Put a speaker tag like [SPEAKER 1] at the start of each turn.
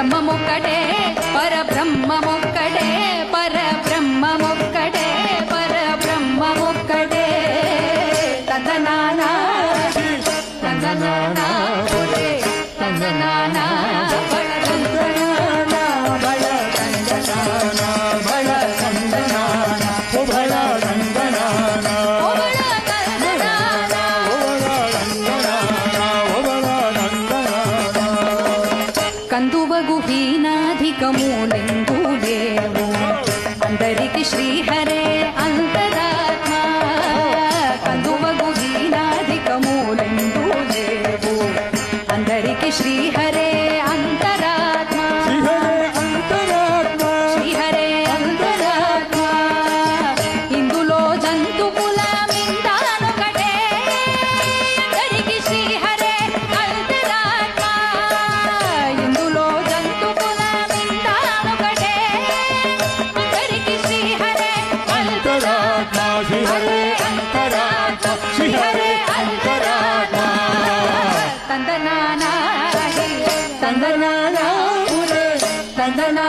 [SPEAKER 1] బ్రహ్మముక్కడే పరబ్రహ్మముక్కడే పరబ్రహ్మముక్కడే పరబ్రహ్మముక్కడే తదనానా తదనానా తదనానా వగు హీనాధికము श्री हरे अंतरात्मा श्री हरे अंतरात्मा तंदना तंदना तंदना